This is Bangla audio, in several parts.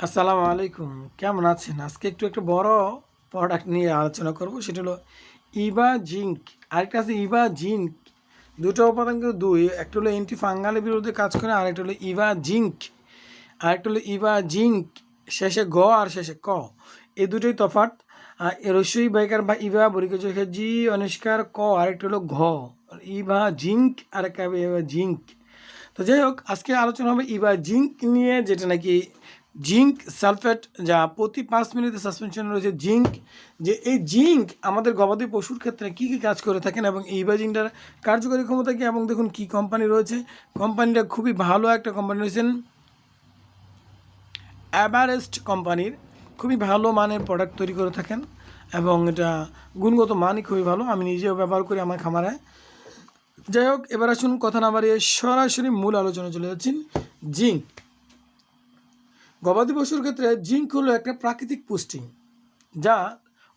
আসসালামু আলাইকুম। কেমন আছেন? আজকে একটু একটু বড় প্রোডাক্ট নিয়ে আলোচনা করব। সেটা হলো ইবা জিঙ্ক। আরেকটা আছে ইবা জিঙ্ক। দুটো উপাদান কিন্তু দুই। একটা হলো অ্যান্টি ফাঙ্গালের বিরুদ্ধে কাজ করে আরেকটা হলো ইবা জিঙ্ক। আরেকটা হলো ইবা জিঙ্ক, শেষে গ আর শেষে ক। এই দুটোই তফাৎ। আর রসই বাইকার বা ইবা বরিকে চোখে জি অনিষ্কার ক, আরেকটা হলো ঘ। ইবা জিঙ্ক, আরেকটা হবে ইবা জিঙ্ক। তো যাই হোক, আজকে আলোচনা হবে ইবা জিঙ্ক নিয়ে, যেটা নাকি জিঙ্ক সালফেট যা প্রতি পাঁচ মিনিটে সাসপেনশন রয়েছে। জিঙ্ক, যে এই জিঙ্ক আমাদের গবাদি পশুর ক্ষেত্রে কী কী কাজ করে থাকেন এবং এই বা জিঙ্কটার কার্যকরী ক্ষমতা কী এবং দেখুন কী কোম্পানি রয়েছে। কোম্পানিটা খুবই ভালো একটা কোম্পানি রয়েছেন। অ্যাভারেস্ট কোম্পানির খুবই ভালো মানের প্রোডাক্ট তৈরি করে থাকেন এবং এটা গুণগত মানই খুবই ভালো। আমি নিজেও ব্যবহার করি আমার খামারে। যাই হোক, এবার আসুন কথা না বাড়িয়ে সরাসরি মূল আলোচনা চলে যাচ্ছেন জিঙ্ক গবাদি পশুর ক্ষেত্রে জিঙ্ক হলো একটা প্রাকৃতিক পুষ্টি, যা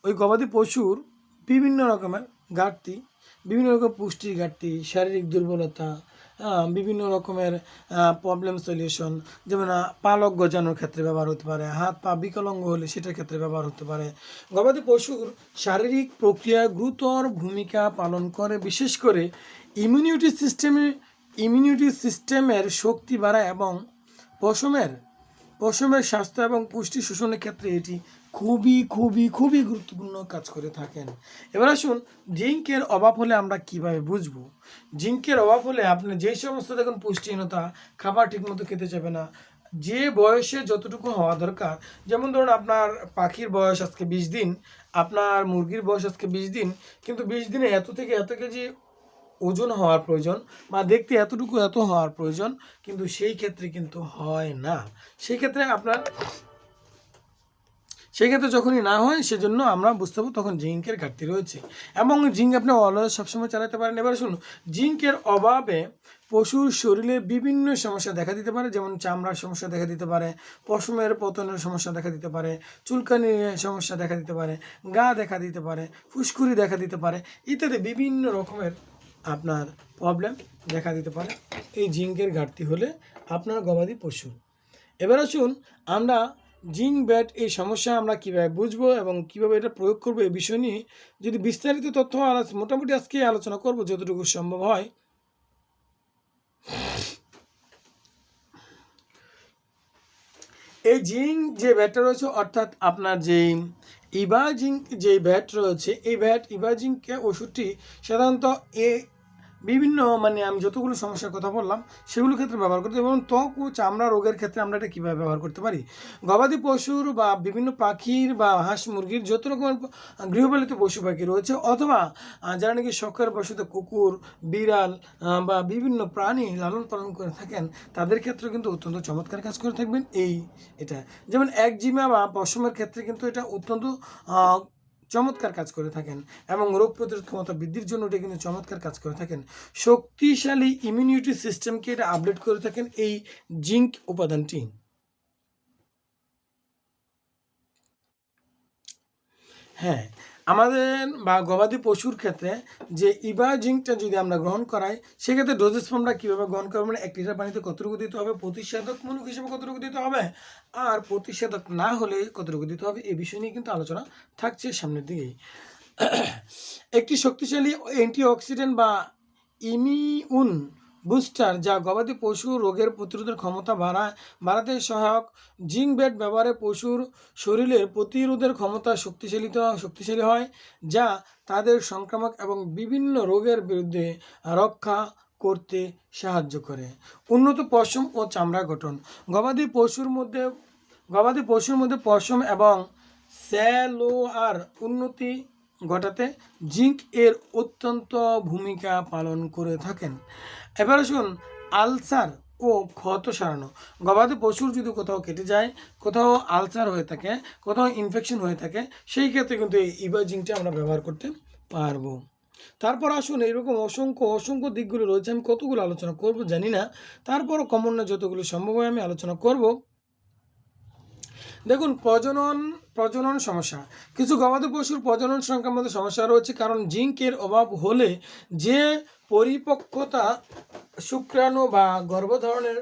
ওই গবাদি পশুর বিভিন্ন রকমের ঘাটতি, বিভিন্ন রকম পুষ্টির ঘাটতি, শারীরিক দুর্বলতা বিভিন্ন রকমের প্রবলেম সলিউশন যেমন পালক গজানোর ক্ষেত্রে ব্যবহার হতে পারে, হাত পা বিকলাঙ্গ হলে সেটার ক্ষেত্রে ব্যবহার হতে পারে। গবাদি পশুর শারীরিক প্রক্রিয়া গুরুতর ভূমিকা পালন করে, বিশেষ করে ইমিউনিটি সিস্টেমে ইমিউনিটি সিস্টেমের শক্তি বাড়ায় এবং পশমের পশমের স্বাস্থ্য এবং পুষ্টি শোষণের ক্ষেত্রে এটি খুবই খুবই খুবই গুরুত্বপূর্ণ কাজ করে থাকেন। এবার আসুন, জিঙ্কের অভাব হলে আমরা কীভাবে বুঝব? জিঙ্কের অভাব হলে আপনি যে সমস্ত দেখুন পুষ্টিহীনতা, খাবার ঠিকমতো খেতে যাবে না, যে বয়সে যতটুকু হওয়া দরকার, যেমন ধরুন আপনার পাখির বয়স আজকে বিশ দিন, আপনার মুরগির বয়স আজকে বিশ দিন, কিন্তু বিশ দিনে এত থেকে এত কেজি ওজন হওয়ার প্রয়োজন বা দেখতে এতটুকু এত হওয়ার প্রয়োজন, কিন্তু সেই ক্ষেত্রে কিন্তু হয় না। সেই ক্ষেত্রে আপনার, সেই ক্ষেত্রে যখনই না হয়, সেজন্য আমরা বুঝতে পারব তখন জিঙ্কের ঘাটতি রয়েছে। এবং জিঙ্ক আপনি অলওয়েজ সবসময় চালাতে পারেন। এবার শুনুন, জিঙ্কের অভাবে পশুর শরীরে বিভিন্ন সমস্যা দেখা দিতে পারে, যেমন চামড়ার সমস্যা দেখা দিতে পারে, পশমের পতনের সমস্যা দেখা দিতে পারে, চুলকানির সমস্যা দেখা দিতে পারে, গা দেখা দিতে পারে, ফুসকুড়ি দেখা দিতে পারে, ইত্যাদি বিভিন্ন রকমের আপনার প্রবলেম দেখা দিতে পারে। এই জিঙ্কের ঘাটতি হলে আপনার গবাদি পশু। এবার আসুন আমরা জিঙ্ক ব্যাট এই সমস্যা আমরা কীভাবে বুঝব এবং কীভাবে এটা প্রয়োগ করব এই বিষয় নিয়ে যদি বিস্তারিত তথ্য মোটামুটি আজকে আলোচনা করব যতটুকু সম্ভব হয়। এই জিঙ্ক যে ব্যাটটা রয়েছে, অর্থাৎ আপনার যে ইবা জিঙ্ক যে ব্যাট রয়েছে, এই ব্যাট ইবাজিঙ্কে ওষুধটি সাধারণত এ বিভিন্ন মানে আমি যতগুলো সমস্যার কথা বললাম, সেগুলো ক্ষেত্রে ব্যবহার করতে এবং ত্বক ও চামড়া রোগের ক্ষেত্রে আমরা এটা কীভাবে ব্যবহার করতে পারি? গবাদি পশুর বা বিভিন্ন পাখির বা হাঁস মুরগির যত রকমের গৃহপালিত পশু পাখি রয়েছে, অথবা যারা নাকি শখের বসত কুকুর, বিড়াল বা বিভিন্ন প্রাণী লালন পালন করে থাকেন, তাদের ক্ষেত্রে কিন্তু অত্যন্ত চমৎকার কাজ করে থাকবেন। এই, এটা, যেমন একজিমা বা পশমের ক্ষেত্রে কিন্তু এটা অত্যন্ত চমৎকার কাজ করে থাকেন এবং রোগ প্রতিরোধ ক্ষমতা বৃদ্ধির জন্য এটা কিন্তু চমৎকার কাজ করে থাকেন। শক্তিশালী ইমিউনিটি সিস্টেমকে এটা আপডেট করে থাকেন এই জিঙ্ক উপাদানটি। হ্যাঁ আমাদের বা গবাদি পশুর ক্ষেত্রে যে ইবা যদি আমরা গ্রহণ করাই, সেক্ষেত্রে ডোজেস ফর্মটা কীভাবে গ্রহণ করব? মানে এক লিটার পানিতে কতটুকু দিতে হবে? প্রতিষেধকমূলক হিসেবে কতটুকু দিতে হবে? আর প্রতিষেধক না হলে কতটুকু দিতে হবে? এই বিষয় নিয়ে কিন্তু আলোচনা থাকছে সামনের দিকেই। একটি শক্তিশালী অ্যান্টিঅক্সিডেন্ট বা ইমিউন বুস্টার, যা গবাদি পশু রোগের প্রতিরোধের ক্ষমতা বাড়ায়। বাড়াতে সহায়ক জিঙ্ক বেড ব্যবহারে পশুর শরীরের প্রতিরোধের ক্ষমতা শক্তিশালী শক্তিশালী হয়, যা তাদের সংক্রামক এবং বিভিন্ন রোগের বিরুদ্ধে রক্ষা করতে সাহায্য করে। উন্নত পশম ও চামড়া গঠন। গবাদি পশুর মধ্যে গবাদি পশুর মধ্যে পশম এবং স্যালোয়ার উন্নতি ঘটাতে জিঙ্ক এর অত্যন্ত ভূমিকা পালন করে থাকেন। এবার আসুন আলসার ও ক্ষত সারানো। গবাদি পশুর যদি কোথাও কেটে যায়, কোথাও আলসার হয়ে থাকে, কোথাও ইনফেকশন হয়ে থাকে, সেই ক্ষেত্রে কিন্তু এই ইবা জিঙ্কটা আমরা ব্যবহার করতে পারব। তারপর আসুন, এইরকম অসংখ্য অসংখ্য দিকগুলো রয়েছে, আমি কতগুলো আলোচনা করব জানি না। তারপরও কমন যতগুলো সম্ভব হয় আমি আলোচনা করব। দেখুন, প্রজনন প্রজনন সমস্যা। কিছু গবাদি পশুর প্রজনন সংক্রান্ত সমস্যা রয়েছে, কারণ জিঙ্কের অভাব হলে যে পরিপক্কতা শুক্রাণু বা গর্ভধারণের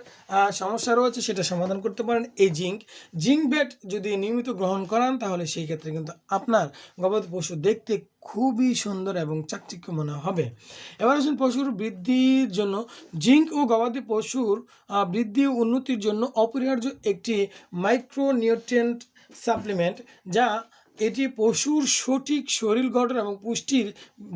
সমস্যা রয়েছে সেটা সমাধান করতে পারেন এই জিঙ্ক। জিঙ্ক বেড যদি নিয়মিত গ্রহণ করান, তাহলে সেই ক্ষেত্রে কিন্তু আপনার গবাদি পশু দেখতে খুবই সুন্দর এবং চাকচিক্য মনে হবে। এবার আসুন পশুর বৃদ্ধির জন্য। জিঙ্ক ও গবাদি পশুর বৃদ্ধি ও উন্নতির জন্য অপরিহার্য একটি মাইক্রোনিউট্রিয়েন্ট সাপ্লিমেন্ট যা এটি পশুর সঠিক শরীর গঠন এবং পুষ্টির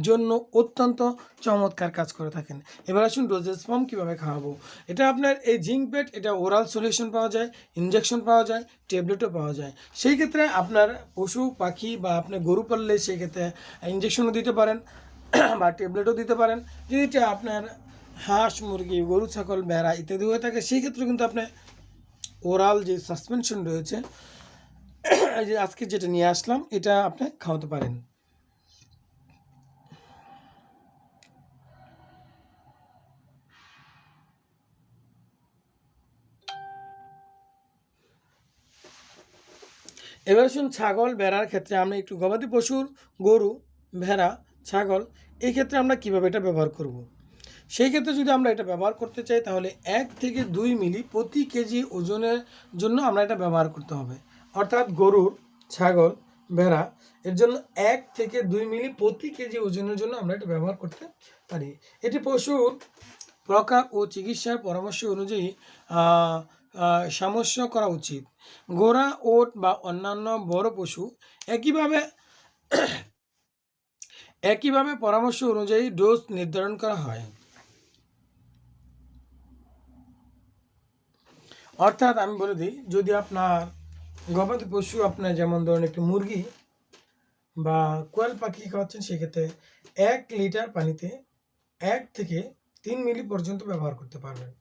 জন্য অত্যন্ত চমৎকার কাজ করে থাকেন। এবার আসুন ডোজেস ফর্ম কীভাবে খাওয়াবো? এটা আপনার এই জিঙ্ক পেট এটা ওরাল সলিউশন পাওয়া যায় ইনজেকশন পাওয়া যায় ট্যাবলেটও পাওয়া যায়। সেই ক্ষেত্রে আপনার পশু, পাখি বা আপনার গরু পাললে সেই ক্ষেত্রে ইনজেকশনও দিতে পারেন বা ট্যাবলেটও দিতে পারেন। যদি এটা আপনার হাঁস, মুরগি, গরু, ছাগল বেড়া ইত্যাদি হয়ে থাকে, সেই ক্ষেত্রে কিন্তু আপনি ওরাল যে সাসপেনশন রয়েছে যে আজকে যেটা নিয়ে আসলাম, এটা আপনি খাওয়াতে পারেন এবার আসুন ছাগল, ভেড়ার ক্ষেত্রে আমরা একটু গবাদি পশুর গরু, ভেড়া, ছাগল, এই ক্ষেত্রে আমরা কীভাবে এটা ব্যবহার করব। সেই ক্ষেত্রে যদি আমরা এটা ব্যবহার করতে চাই, তাহলে এক থেকে দুই মিলি প্রতি কেজি ওজনের জন্য আমরা এটা ব্যবহার করতে হবে অর্থাৎ গরুর, ছাগল, ভেড়া, এর জন্য এক থেকে দুই মিলি প্রতি কেজি ওজনের জন্য আমরা এটা ব্যবহার করতে পারি। এটি পশুর প্রকার ও চিকিৎসার পরামর্শ অনুযায়ী সামস্য করা উচিত। গোড়া ওট বা অন্যান্য বড় পশু একইভাবে একইভাবে পরামর্শ অনুযায়ী ডোজ নির্ধারণ করা হয়। অর্থাৎ আমি বলে দিই, যদি আপনার গবাদি পশু আপনার যেমন ধরুন একটি মুরগি বা কোয়েল পাখি খাওয়াচ্ছেন, সেক্ষেত্রে এক লিটার পানিতে এক থেকে তিন মিলি পর্যন্ত ব্যবহার করতে পারবেন।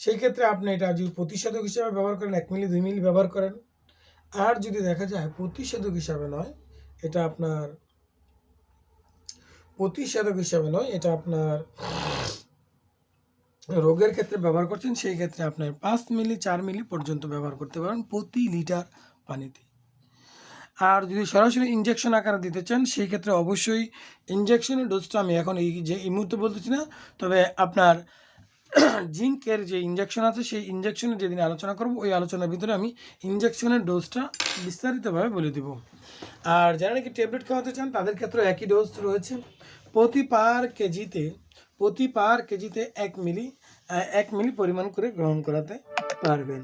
সেই ক্ষেত্রে আপনি এটা যদি প্রতিষেধক হিসাবে ব্যবহার করেন, এক মিলি, দুই মিলি ব্যবহার করেন। আর যদি দেখা যায় প্রতিষেধক হিসাবে নয়, এটা আপনার প্রতিষেধক হিসাবে নয়, এটা আপনার রোগের ক্ষেত্রে ব্যবহার করছেন, সেই ক্ষেত্রে আপনার পাঁচ মিলি, চার মিলি পর্যন্ত ব্যবহার করতে পারেন প্রতি লিটার পানিতে। আর যদি সরাসরি ইঞ্জেকশন আকারে দিতে চান, সেই ক্ষেত্রে অবশ্যই ইঞ্জেকশনের ডোজটা আমি এখন এই যে, এই মুহূর্তে বলতেছি না, তবে আপনার জিঙ্কের যে ইঞ্জেকশন আছে, সেই ইনজেকশনের যেদিন আলোচনা করব, ওই আলোচনার ভিতরে আমি ইঞ্জেকশনের ডোজটা বিস্তারিতভাবে বলে দেব। আর যারা নাকি ট্যাবলেট খাওয়াতে চান, তাদের ক্ষেত্রে একই ডোজ রয়েছে। প্রতি পার কেজিতে প্রতি পার কেজিতে এক মিলি এক মিলি পরিমাণ করে গ্রহণ করাতে পারবেন।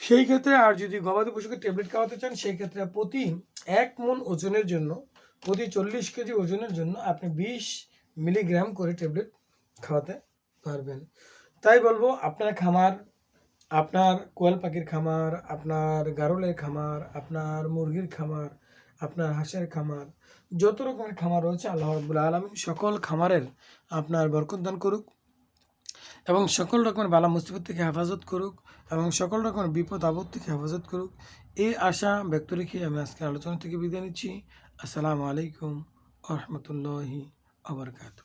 সেই ক্ষেত্রে আর যদি গবাদি পশুকে ট্যাবলেট খাওয়াতে চান, সেই ক্ষেত্রে প্রতি এক মন ওজনের জন্য, প্রতি চল্লিশ কেজি ওজনের জন্য আপনি বিশ মিলিগ্রাম করে ট্যাবলেট খাওয়াতে পারবেন। তাই বলব, আপনার খামার, আপনার কোয়েল পাখির খামার, আপনার গারলের খামার, আপনার মুরগির খামার আপনার হাঁসের খামার। যত রকমের খামার রয়েছে, আল্লাহ রব্বুল আলমিন সকল খামারের আপনার বরকদান করুক এবং সকল রকমের বালা মুসিবত থেকে হেফাজত করুক এবং সকল রকমের বিপদ আপদ থেকে হেফাজত করুক। এই আশা ব্যক্ত রেখে আমি আজকের আলোচনা থেকে বিদায় নিচ্ছি। আসসালামু আলাইকুম রহমতুল্লাহি আবরকাত